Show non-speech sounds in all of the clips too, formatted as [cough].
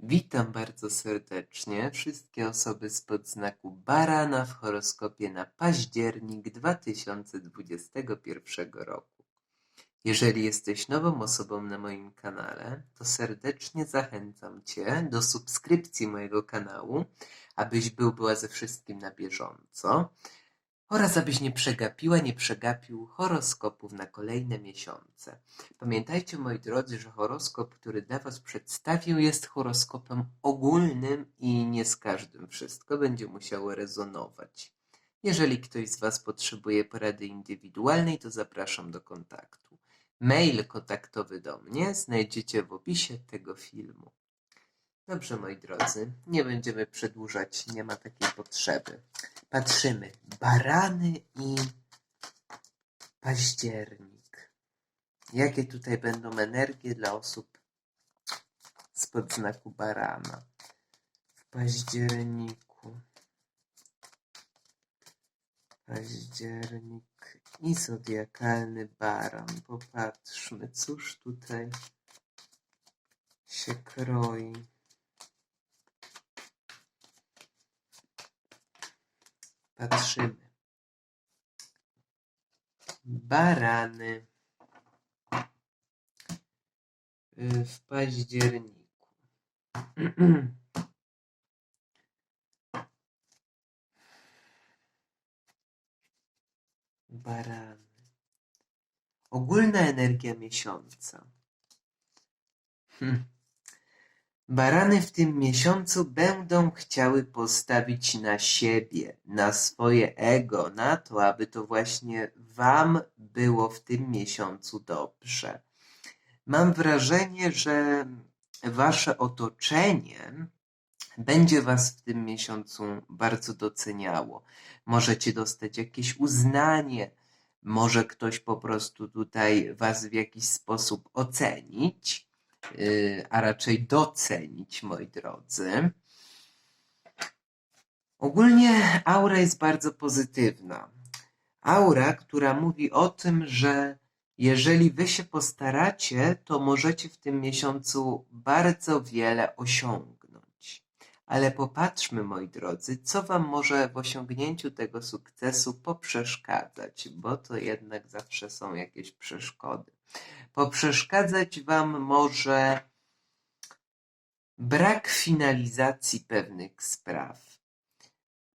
Witam bardzo serdecznie wszystkie osoby spod znaku barana w horoskopie na październik 2021 roku. Jeżeli jesteś nową osobą na moim kanale, to serdecznie zachęcam Cię do subskrypcji mojego kanału, abyś był była ze wszystkim na bieżąco oraz abyś nie przegapiła, nie przegapił horoskopów na kolejne miesiące. Pamiętajcie, moi drodzy, że horoskop, który dla Was przedstawię, jest horoskopem ogólnym i nie z każdym wszystko będzie musiało rezonować. Jeżeli ktoś z Was potrzebuje porady indywidualnej, to zapraszam do kontaktu. Mail kontaktowy do mnie znajdziecie w opisie tego filmu. Dobrze, moi drodzy, nie będziemy przedłużać, nie ma takiej potrzeby. Patrzymy. Barany i październik. Jakie tutaj będą energie dla osób spod znaku barana w październiku? Październik i zodiakalny baran. Popatrzmy, cóż tutaj się kroi. Patrzymy. Barany y, w październiku. [clears throat] Barany. Ogólna energia miesiąca. Hm. Barany w tym miesiącu będą chciały postawić na siebie, na swoje ego, na to, aby to właśnie Wam było w tym miesiącu dobrze. Mam wrażenie, że Wasze otoczenie będzie Was w tym miesiącu bardzo doceniało. Możecie dostać jakieś uznanie, może ktoś po prostu tutaj Was w jakiś sposób ocenić a raczej docenić, moi drodzy. Ogólnie aura jest bardzo pozytywna. Aura, która mówi o tym, że jeżeli wy się postaracie, to możecie w tym miesiącu bardzo wiele osiągnąć. Ale popatrzmy, moi drodzy, co wam może w osiągnięciu tego sukcesu poprzeszkadzać, bo to jednak zawsze są jakieś przeszkody. Poprzeszkadzać Wam może brak finalizacji pewnych spraw.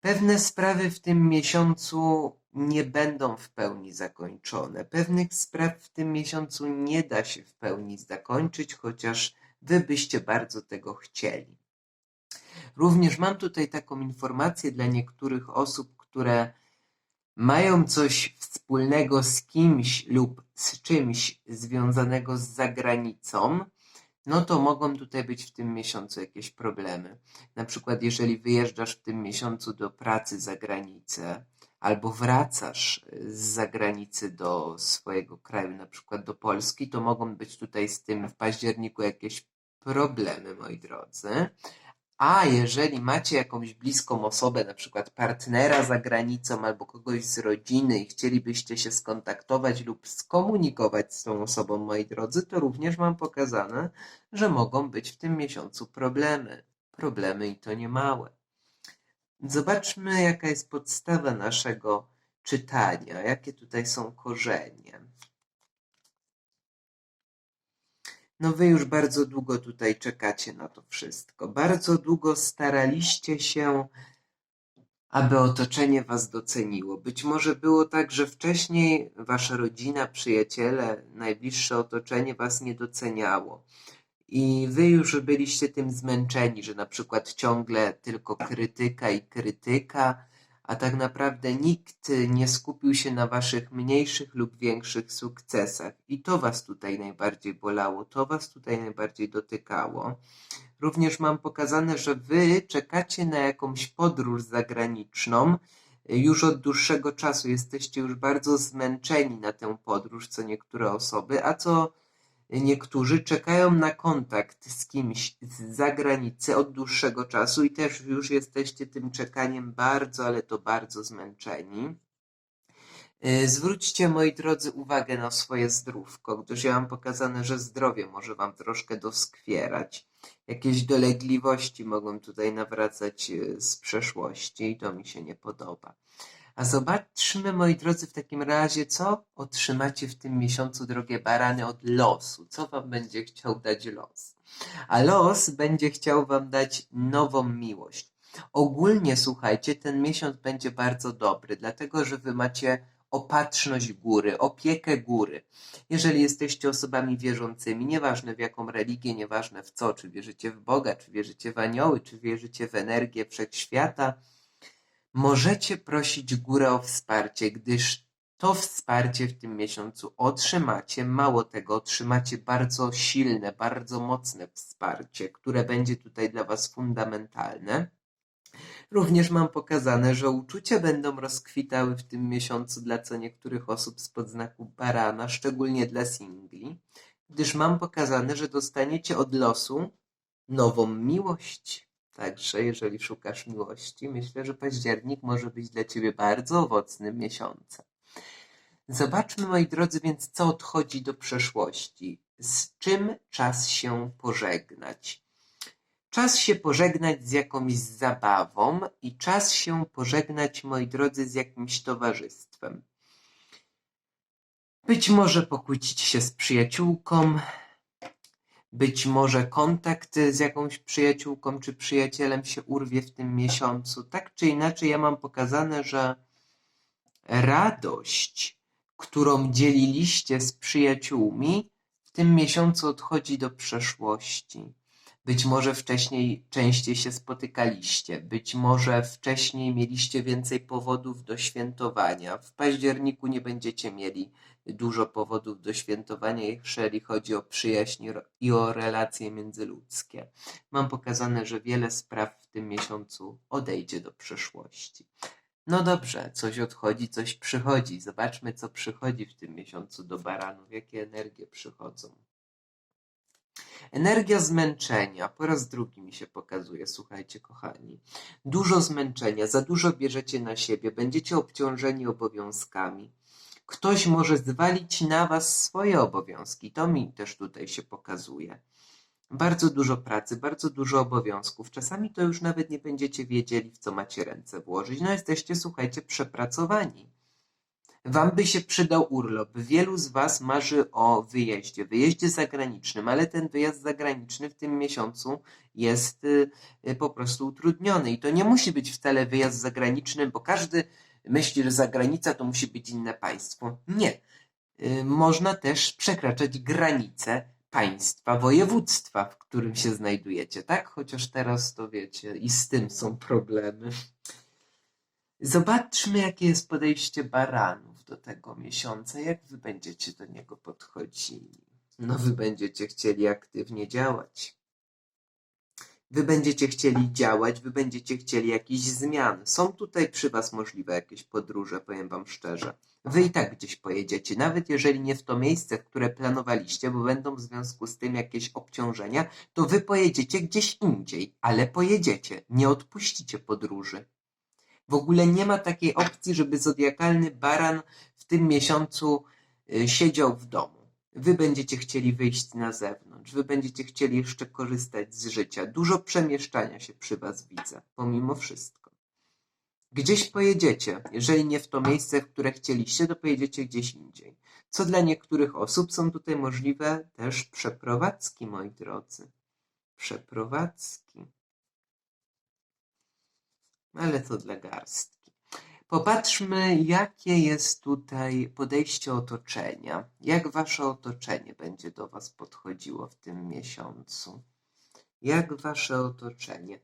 Pewne sprawy w tym miesiącu nie będą w pełni zakończone. Pewnych spraw w tym miesiącu nie da się w pełni zakończyć, chociaż Wy byście bardzo tego chcieli. Również mam tutaj taką informację dla niektórych osób, które mają coś wspólnego z kimś lub z czymś związanego z zagranicą, no to mogą tutaj być w tym miesiącu jakieś problemy. Na przykład, jeżeli wyjeżdżasz w tym miesiącu do pracy za granicę, albo wracasz z zagranicy do swojego kraju, na przykład do Polski, to mogą być tutaj z tym w październiku jakieś problemy, moi drodzy. A jeżeli macie jakąś bliską osobę, na przykład partnera za granicą albo kogoś z rodziny i chcielibyście się skontaktować lub skomunikować z tą osobą, moi drodzy, to również mam pokazane, że mogą być w tym miesiącu problemy. Problemy i to nie małe. Zobaczmy, jaka jest podstawa naszego czytania, jakie tutaj są korzenie. No wy już bardzo długo tutaj czekacie na to wszystko. Bardzo długo staraliście się, aby otoczenie was doceniło. Być może było tak, że wcześniej wasza rodzina, przyjaciele, najbliższe otoczenie was nie doceniało. I wy już byliście tym zmęczeni, że na przykład ciągle tylko krytyka i krytyka, a tak naprawdę nikt nie skupił się na waszych mniejszych lub większych sukcesach. I to was tutaj najbardziej bolało, to was tutaj najbardziej dotykało. Również mam pokazane, że wy czekacie na jakąś podróż zagraniczną. Już od dłuższego czasu jesteście już bardzo zmęczeni na tę podróż, co niektóre osoby, a co Niektórzy czekają na kontakt z kimś z zagranicy od dłuższego czasu i też już jesteście tym czekaniem bardzo, ale to bardzo zmęczeni. Y, zwróćcie, moi drodzy, uwagę na swoje zdrówko, gdyż ja mam pokazane, że zdrowie może wam troszkę doskwierać. Jakieś dolegliwości mogą tutaj nawracać e, z przeszłości i to mi się nie podoba. A zobaczmy, moi drodzy, w takim razie, co otrzymacie w tym miesiącu, drogie barany, od losu. Co wam będzie chciał dać los? A los będzie chciał wam dać nową miłość. Ogólnie, słuchajcie, ten miesiąc będzie bardzo dobry, dlatego że wy macie opatrzność góry, opiekę góry. Jeżeli jesteście osobami wierzącymi, nieważne w jaką religię, nieważne w co, czy wierzycie w Boga, czy wierzycie w anioły, czy wierzycie w energię wszechświata, możecie prosić górę o wsparcie, gdyż to wsparcie w tym miesiącu otrzymacie. Mało tego, otrzymacie bardzo silne, bardzo mocne wsparcie, które będzie tutaj dla Was fundamentalne. Również mam pokazane, że uczucia będą rozkwitały w tym miesiącu dla co niektórych osób z podznaku barana, szczególnie dla singli, gdyż mam pokazane, że dostaniecie od losu nową miłość. Także jeżeli szukasz miłości, myślę, że październik może być dla Ciebie bardzo owocnym miesiącem. Zobaczmy, moi drodzy, więc co odchodzi do przeszłości. Z czym czas się pożegnać? Czas się pożegnać z jakąś zabawą i czas się pożegnać, moi drodzy, z jakimś towarzystwem. Być może pokłócić się z przyjaciółką, być może kontakt z jakąś przyjaciółką czy przyjacielem się urwie w tym miesiącu. Tak czy inaczej, ja mam pokazane, że radość, którą dzieliliście z przyjaciółmi, w tym miesiącu odchodzi do przeszłości. Być może wcześniej częściej się spotykaliście, być może wcześniej mieliście więcej powodów do świętowania. W październiku nie będziecie mieli dużo powodów do świętowania, jeżeli chodzi o przyjaźń i o relacje międzyludzkie. Mam pokazane, że wiele spraw w tym miesiącu odejdzie do przeszłości. No dobrze, coś odchodzi, coś przychodzi. Zobaczmy, co przychodzi w tym miesiącu do baranów, jakie energie przychodzą. Energia zmęczenia po raz drugi mi się pokazuje, słuchajcie, kochani. Dużo zmęczenia, za dużo bierzecie na siebie, będziecie obciążeni obowiązkami. Ktoś może zwalić na was swoje obowiązki, to mi też tutaj się pokazuje. Bardzo dużo pracy, bardzo dużo obowiązków. Czasami to już nawet nie będziecie wiedzieli, w co macie ręce włożyć. No jesteście, słuchajcie, przepracowani. Wam by się przydał urlop. Wielu z Was marzy o wyjeździe, wyjeździe zagranicznym, ale ten wyjazd zagraniczny w tym miesiącu jest y, y, po prostu utrudniony. I to nie musi być wcale wyjazd zagraniczny, bo każdy myśli, że zagranica to musi być inne państwo. Nie. Y, można też przekraczać granice państwa, województwa, w którym się znajdujecie, tak? Chociaż teraz to wiecie, i z tym są problemy. Zobaczmy, jakie jest podejście baranów do tego miesiąca, jak wy będziecie do niego podchodzili. No, wy będziecie chcieli aktywnie działać. Wy będziecie chcieli działać, wy będziecie chcieli jakichś zmian. Są tutaj przy was możliwe jakieś podróże, powiem wam szczerze. Wy i tak gdzieś pojedziecie, nawet jeżeli nie w to miejsce, które planowaliście, bo będą w związku z tym jakieś obciążenia, to wy pojedziecie gdzieś indziej, ale pojedziecie, nie odpuścicie podróży. W ogóle nie ma takiej opcji, żeby zodiakalny baran w tym miesiącu y, siedział w domu. Wy będziecie chcieli wyjść na zewnątrz, wy będziecie chcieli jeszcze korzystać z życia. Dużo przemieszczania się przy was widzę, pomimo wszystko. Gdzieś pojedziecie, jeżeli nie w to miejsce, w które chcieliście, to pojedziecie gdzieś indziej. Co dla niektórych osób są tutaj możliwe też przeprowadzki, moi drodzy. Przeprowadzki ale to dla garstki. Popatrzmy, jakie jest tutaj podejście otoczenia. Jak wasze otoczenie będzie do was podchodziło w tym miesiącu? Jak wasze otoczenie?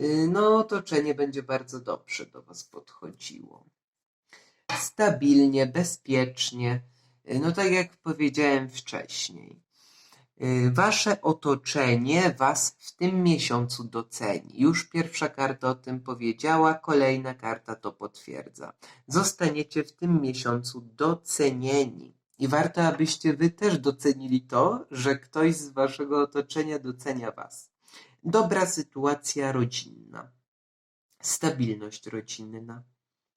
Y, no, otoczenie będzie bardzo dobrze do was podchodziło. Stabilnie, bezpiecznie. Y, no, tak jak powiedziałem wcześniej. Y, wasze otoczenie Was w tym miesiącu doceni. Już pierwsza karta o tym powiedziała, kolejna karta to potwierdza. Zostaniecie w tym miesiącu docenieni. I warto, abyście Wy też docenili to, że ktoś z Waszego otoczenia docenia Was. Dobra sytuacja rodzinna, stabilność rodzinna,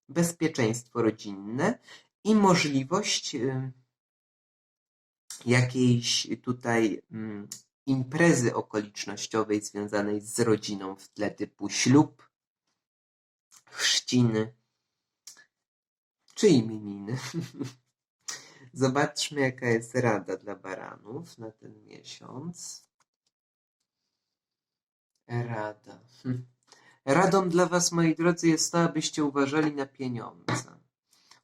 bezpieczeństwo rodzinne i możliwość y, jakiejś tutaj mm, imprezy okolicznościowej związanej z rodziną w tle typu ślub, chrzciny czy imieniny. [laughs] Zobaczmy, jaka jest rada dla baranów na ten miesiąc. Rada. Hm. Radą dla Was, moi drodzy, jest to, abyście uważali na pieniądze.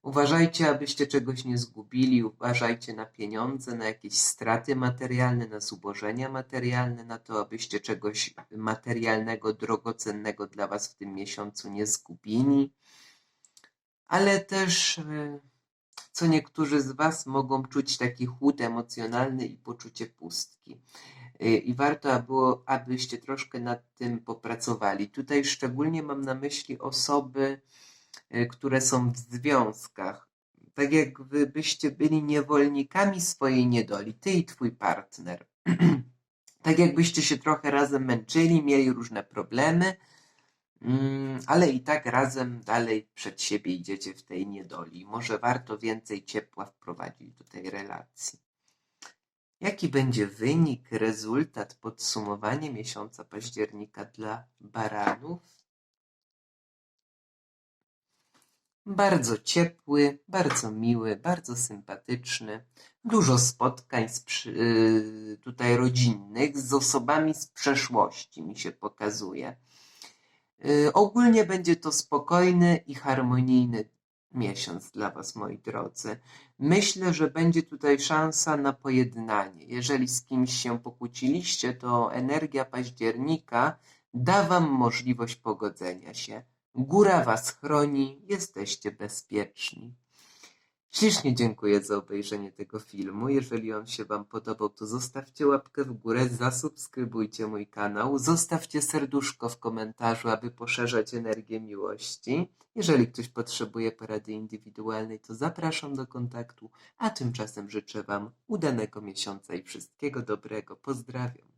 Uważajcie, abyście czegoś nie zgubili, uważajcie na pieniądze, na jakieś straty materialne, na zubożenia materialne, na to, abyście czegoś materialnego, drogocennego dla Was w tym miesiącu nie zgubili. Ale też, y, co niektórzy z Was mogą czuć taki chłód emocjonalny i poczucie pustki. Y, I warto było, abyście troszkę nad tym popracowali. Tutaj szczególnie mam na myśli osoby, które są w związkach. Tak jak wy byście byli niewolnikami swojej niedoli, ty i twój partner. [clears throat] tak jakbyście się trochę razem męczyli, mieli różne problemy, mm, ale i tak razem dalej przed siebie idziecie w tej niedoli. Może warto więcej ciepła wprowadzić do tej relacji. Jaki będzie wynik, rezultat, podsumowanie miesiąca października dla baranów? Bardzo ciepły, bardzo miły, bardzo sympatyczny. Dużo spotkań z yy, tutaj rodzinnych z osobami z przeszłości mi się pokazuje. Yy, ogólnie będzie to spokojny i harmonijny miesiąc dla Was, moi drodzy. Myślę, że będzie tutaj szansa na pojednanie. Jeżeli z kimś się pokłóciliście, to energia października da Wam możliwość pogodzenia się. Góra Was chroni, jesteście bezpieczni. Ślicznie dziękuję za obejrzenie tego filmu. Jeżeli on się Wam podobał, to zostawcie łapkę w górę, zasubskrybujcie mój kanał, zostawcie serduszko w komentarzu, aby poszerzać energię miłości. Jeżeli ktoś potrzebuje porady indywidualnej, to zapraszam do kontaktu, a tymczasem życzę Wam udanego miesiąca i wszystkiego dobrego. Pozdrawiam.